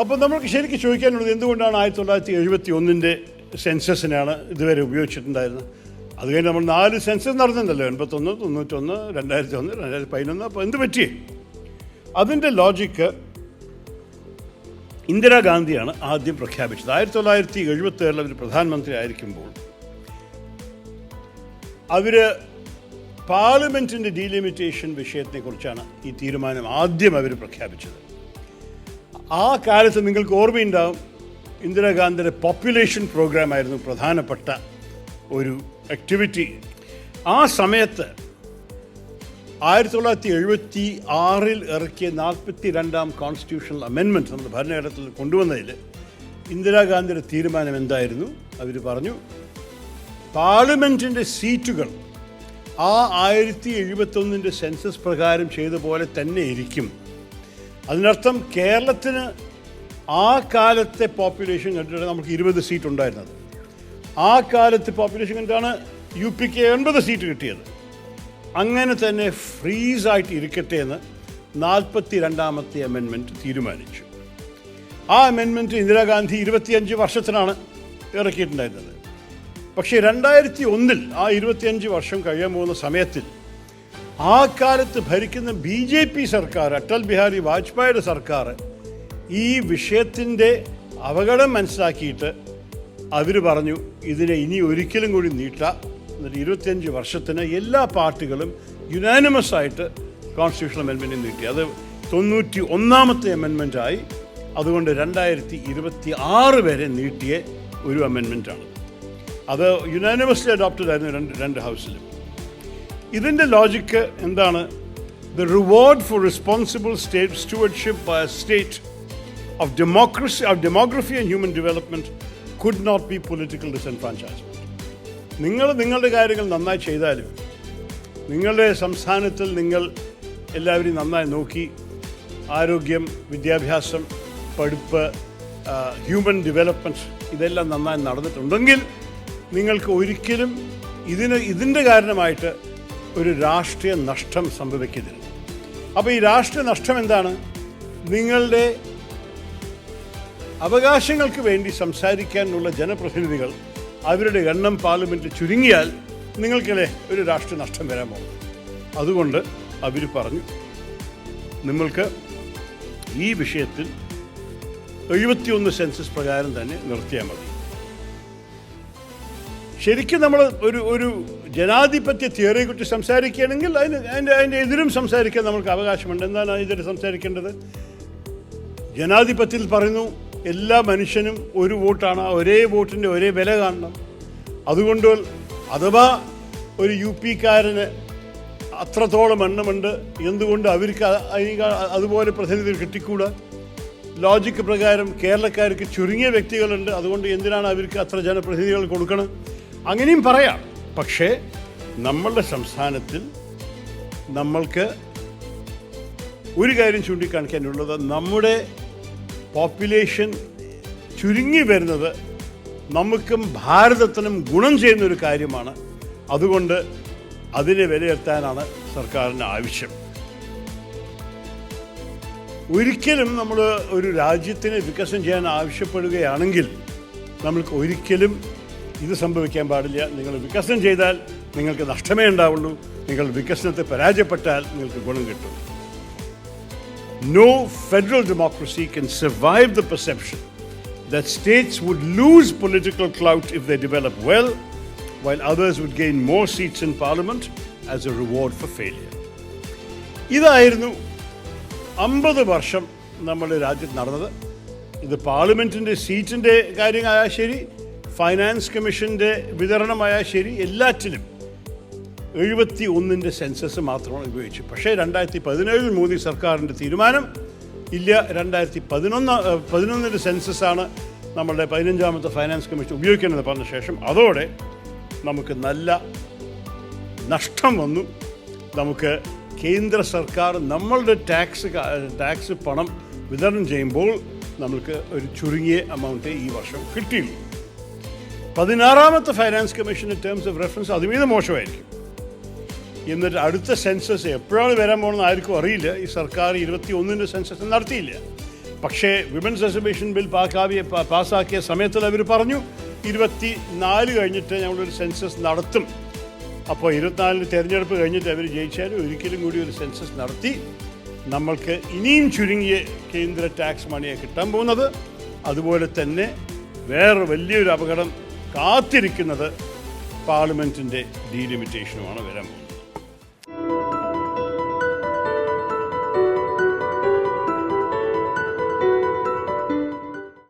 അപ്പോൾ നമുക്ക് ശരിക്കും ചോദിക്കാനുള്ളത് എന്തുകൊണ്ടാണ് ആയിരത്തി തൊള്ളായിരത്തി എഴുപത്തി ഒന്നിന്റെ സെൻസസിനാണ് ഇതുവരെ ഉപയോഗിച്ചിട്ടുണ്ടായിരുന്നത്? അത് കഴിഞ്ഞ് നമ്മൾ നാല് സെൻസസ് നടന്നിട്ടുണ്ടല്ലോ എൺപത്തൊന്ന് തൊണ്ണൂറ്റൊന്ന് രണ്ടായിരത്തി ഒന്ന് രണ്ടായിരത്തി പതിനൊന്ന് അപ്പോൾ എന്ത് പറ്റി? അതിന്റെ ലോജിക്ക് ഇന്ദിരാഗാന്ധിയാണ് ആദ്യം പ്രഖ്യാപിച്ചത്. ആയിരത്തി തൊള്ളായിരത്തി എഴുപത്തി ഏഴിൽ അവർ പ്രധാനമന്ത്രി ആയിരിക്കുമ്പോൾ അവർ പാർലമെന്റിന്റെ ഡീലിമിറ്റേഷൻ വിഷയത്തെക്കുറിച്ചാണ് ഈ തീരുമാനം ആദ്യം അവർ പ്രഖ്യാപിച്ചത്. ആ കാലത്ത് നിങ്ങൾക്ക് ഓർമ്മയുണ്ടാവും ഇന്ദിരാഗാന്ധിയുടെ പോപ്പുലേഷൻ പ്രോഗ്രാം ആയിരുന്നു പ്രധാനപ്പെട്ട ഒരു ആക്ടിവിറ്റി ആ സമയത്ത് ആയിരത്തി തൊള്ളായിരത്തി എഴുപത്തി ആറിൽ ഇറക്കിയ നാൽപ്പത്തി രണ്ടാം കോൺസ്റ്റിറ്റ്യൂഷണൽ അമെൻമെന്റ് നമ്മുടെ ഭരണഘടനത്തിൽ കൊണ്ടുവന്നതിൽ ഇന്ദിരാഗാന്ധിയുടെ തീരുമാനം എന്തായിരുന്നു? അവർ പറഞ്ഞു പാർലമെന്റിന്റെ സീറ്റുകൾ ആ ആയിരത്തി എഴുപത്തൊന്നിന്റെ സെൻസസ് പ്രകാരം ചെയ്ത പോലെ തന്നെ ഇരിക്കും. അതിനർത്ഥം കേരളത്തിന് ആ കാലത്തെ പോപ്പുലേഷൻ കണ്ടിട്ട് നമുക്ക് ഇരുപത് സീറ്റ് ഉണ്ടായിരുന്നത്. ആ കാലത്തെ പോപ്പുലേഷൻ കണ്ടിട്ടാണ് യു പിക്ക് എൺപത് സീറ്റ് കിട്ടിയത്. അങ്ങനെ തന്നെ ഫ്രീസായിട്ട് ഇരിക്കട്ടെ എന്ന് നാൽപ്പത്തി രണ്ടാമത്തെ അമെൻമെന്റ് തീരുമാനിച്ചു. ആ അമെൻമെന്റ് ഇന്ദിരാഗാന്ധി ഇരുപത്തിയഞ്ച് വർഷത്തിനാണ് ഇറക്കിയിട്ടുണ്ടായിരുന്നത്. പക്ഷേ രണ്ടായിരത്തി ഒന്നിൽ ആ ഇരുപത്തിയഞ്ച് വർഷം കഴിയാൻ പോകുന്ന സമയത്തിൽ ആ കാലത്ത് ഭരിക്കുന്ന ബി ജെ പി സർക്കാർ അടൽ ബിഹാരി വാജ്പേയിയുടെ സർക്കാർ ഈ വിഷയത്തിന്റെ അപകടം മനസ്സിലാക്കിയിട്ട് അവർ പറഞ്ഞു ഇതിനെ ഇനി ഒരിക്കലും കൂടി നീട്ട. എന്നിട്ട് ഇരുപത്തിയഞ്ച് വർഷത്തിന് എല്ലാ പാർട്ടികളും യുനാനിമസ് ആയിട്ട് കോൺസ്റ്റിറ്റ്യൂഷണൽ അമെൻമെന്റ് നീട്ടി. അത് തൊണ്ണൂറ്റി ഒന്നാമത്തെ അമെൻമെന്റായി അതുകൊണ്ട് രണ്ടായിരത്തി ഇരുപത്തി ആറ് വരെ നീട്ടിയ ഒരു അമെൻമെന്റാണ് അത് യുനാനിമസ്ലി അഡോപ്റ്റഡ് ആയിരുന്നു രണ്ട് രണ്ട് ഹൗസിലും ഇതിന്റെ ലോജിക്ക് എന്താണ്? The reward for responsible state stewardship by state of democracy of demography and human development could not be political disenfranchisement നിങ്ങൾ നിങ്ങളുടെ കാര്യങ്ങൾ നന്നായി ചെയ്താലും നിങ്ങളുടെ സംസ്ഥാനത്തിൽ നിങ്ങൾ എല്ലാവരെയും നന്നായി നോക്കി ആരോഗ്യം വിദ്യാഭ്യാസം പഠിപ്പ് ഹ്യൂമൻ ഡെവലപ്മെന്റ് ഇതെല്ലാം നന്നായി നടന്നിട്ടുണ്ടെങ്കിൽ നിങ്ങൾക്ക് ഒരിക്കലും ഇതിന് ഇതിന്റെ കാരണമായിട്ട് ഒരു രാഷ്ട്രീയ നഷ്ടം സംഭവിക്കരുത്. അപ്പോൾ ഈ രാഷ്ട്രീയ നഷ്ടം എന്താണ്? നിങ്ങളുടെ അവകാശങ്ങൾക്ക് വേണ്ടി സംസാരിക്കാനുള്ള ജനപ്രതിനിധികൾ അവരുടെ എണ്ണം പാർലമെന്റിൽ ചുരുങ്ങിയാൽ നിങ്ങൾക്കല്ലേ ഒരു രാഷ്ട്രീയ നഷ്ടം വരാൻ പോകും അതുകൊണ്ട് അവർ പറഞ്ഞു നിങ്ങൾക്ക് ഈ വിഷയത്തിൽ എഴുപത്തിയൊന്ന് സെൻസസ് പ്രകാരം തന്നെ നിർത്തിയാൽ മതി. ശരിക്കും നമ്മൾ ഒരു ഒരു ജനാധിപത്യ തിയറിയെക്കുറിച്ച് സംസാരിക്കുകയാണെങ്കിൽ അതിന് അതിന്റെ അതിന്റെ എതിരും സംസാരിക്കാൻ നമുക്ക് അവകാശമുണ്ട്. എന്താണ് അതിനെതിരെ സംസാരിക്കേണ്ടത്? ജനാധിപത്യത്തിൽ പറയുന്നു എല്ലാ മനുഷ്യനും ഒരു വോട്ടാണ് ഒരേ വോട്ടിന്റെ ഒരേ വില കാണണം. അതുകൊണ്ട് അഥവാ ഒരു യു പിക്കാരന് അത്രത്തോളം എണ്ണമുണ്ട് എന്തുകൊണ്ട് അവർക്ക് അതുപോലെ പ്രതിനിധികൾ കിട്ടിക്കൂടാ? ലോജിക്ക് പ്രകാരം കേരളക്കാർക്ക് ചുരുങ്ങിയ വ്യക്തികളുണ്ട് അതുകൊണ്ട് എന്തിനാണ് അവർക്ക് അത്ര ജനപ്രതിനിധികൾ കൊടുക്കണം അങ്ങനെയും പറയാം. പക്ഷേ നമ്മളുടെ സംസ്ഥാനത്തിൽ നമ്മൾക്ക് ഒരു കാര്യം ചൂണ്ടിക്കാണിക്കാനുള്ളത് നമ്മുടെ പോപ്പുലേഷൻ ചുരുങ്ങി വരുന്നത് നമുക്കും ഭാരതത്തിനും ഗുണം ചെയ്യുന്ന ഒരു കാര്യമാണ്. അതുകൊണ്ട് അതിനെ വിലയിരുത്താനാണ് സർക്കാരിന് ആവശ്യം. ഒരിക്കലും നമ്മൾ ഒരു രാജ്യത്തിന് വികസനം ചെയ്യാൻ ആവശ്യപ്പെടുകയാണെങ്കിൽ നമ്മൾക്ക് ഒരിക്കലും ഇത് സംഭവിക്കാൻ പാടില്ല. നിങ്ങൾ വികസനം ചെയ്താൽ നിങ്ങൾക്ക് നഷ്ടമേ ഉണ്ടാവുള്ളൂ. നിങ്ങൾ വികസനത്തെ പരാജയപ്പെട്ടാൽ നിങ്ങൾക്ക് ഗുണം കിട്ടും. No federal democracy can survive the perception the states would lose political clout if they develop well while others would gain more seats in parliament as a reward for failure ഇതായിരുന്നു അമ്പത് വർഷം നമ്മുടെ രാജ്യത്ത് നടന്നത്. ഇത് പാർലമെന്റിന്റെ സീറ്റിന്റെ കാര്യങ്ങളായാൽ ശരി ഫൈനാൻസ് കമ്മീഷന്റെ വിതരണമായാൽ ശരി എല്ലാറ്റിലും എഴുപത്തി ഒന്നിന്റെ സെൻസസ് മാത്രമാണ് ഉപയോഗിച്ചു പക്ഷേ രണ്ടായിരത്തി പതിനേഴിൽ മോദി സർക്കാരിന്റെ തീരുമാനം ഇല്ല രണ്ടായിരത്തി പതിനൊന്ന് പതിനൊന്നിന്റെ സെൻസസാണ് നമ്മളുടെ പതിനഞ്ചാമത്തെ ഫൈനാൻസ് കമ്മീഷൻ ഉപയോഗിക്കുന്നത് പറഞ്ഞ ശേഷം അതോടെ നമുക്ക് നല്ല നഷ്ടം വന്നു. നമുക്ക് കേന്ദ്ര സർക്കാർ നമ്മളുടെ ടാക്സ് ടാക്സ് പണം വിതരണം ചെയ്യുമ്പോൾ നമുക്ക് ഒരു ചുരുങ്ങിയ എമൗണ്ട് ഈ വർഷം കിട്ടിയുള്ളൂ പതിനാറാമത്തെ ഫൈനാൻസ് കമ്മീഷന്റെ ടേംസ് ഓഫ് റെഫറൻസ് അതുമീതെ മോശമായിരിക്കും. എന്നിട്ട് അടുത്ത സെൻസസ് എപ്പോഴാണ് വരാൻ പോകുന്നത് ആർക്കും അറിയില്ല. ഈ സർക്കാർ ഇരുപത്തി ഒന്നിന്റെ സെൻസസ് നടത്തിയില്ല. പക്ഷേ വിമൻസ് റിസർവേഷൻ ബിൽ പാക്കാവിയ പാസ്സാക്കിയ സമയത്തിൽ അവർ പറഞ്ഞു ഇരുപത്തി നാല് കഴിഞ്ഞിട്ട് ഞങ്ങളൊരു സെൻസസ് നടത്തും. അപ്പോൾ ഇരുപത്തിനാലിന് തിരഞ്ഞെടുപ്പ് കഴിഞ്ഞിട്ട് അവർ ജയിച്ചാലും ഒരിക്കലും കൂടി ഒരു സെൻസസ് നടത്തി. നമ്മൾക്ക് ഇനിയും ചുരുങ്ങിയ കേന്ദ്ര ടാക്സ് മണിയെ കിട്ടാൻ പോകുന്നത്. അതുപോലെ തന്നെ വേറെ വലിയൊരു അപകടം കാത്തിരിക്കുന്നത് പാർലമെന്റിന്റെ ഡീലിമിറ്റേഷനുമാണ് വരാൻ പോകുന്നത്